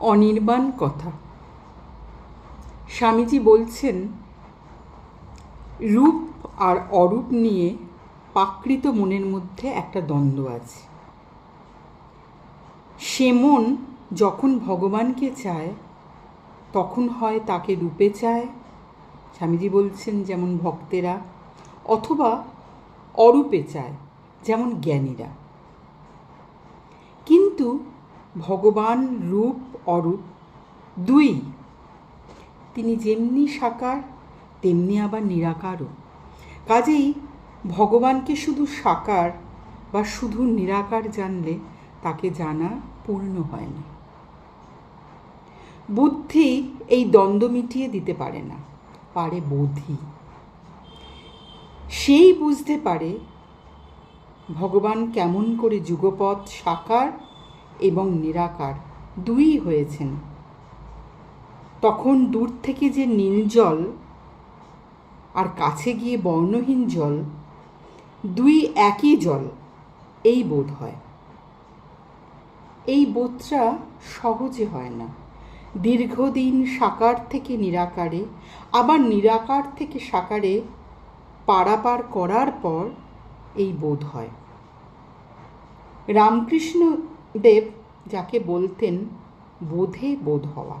অনির্বাণ কথা। স্বামীজি বলছেন, রূপ আর অরূপ নিয়ে প্রাকৃত মনের মধ্যে একটা দ্বন্দ্ব আছে। সে মন যখন ভগবানকে চায়, তখন হয় তাকে রূপে চায়। স্বামীজি বলছেন যেমন ভক্তেরা, অথবা অরূপে চায়, যেমন জ্ঞানীরা। কিন্তু ভগবান রূপ অরূপ। দুই, তিনি যেমনি সাকার, তেমনি আবার নিরাকারও। কাজেই ভগবানকে শুধু সাকার বা শুধু নিরাকার জানলে তাকে জানা পূর্ণ হয় না। বুদ্ধি এই দ্বন্দ্ব মিটিয়ে দিতে পারে না, পারে বোধি। সেই বুঝতে পারে ভগবান কেমন করে যুগপথ সাকার এবং নিরাকার দুই হয়েছেন। তখন দূর থেকে যে নীল জল আর কাছে গিয়ে বর্ণহীন জল, দুই একই জল, এই বোধ হয়। এই বোধটা সহজে হয় না। দীর্ঘদিন সাকার থেকে নিরাকারে, আবার নিরাকার থেকে সাকারে পারাপার করার পর এই বোধ হয়। রামকৃষ্ণ দেব যাকে বলতেন বোধে বোধ হওয়া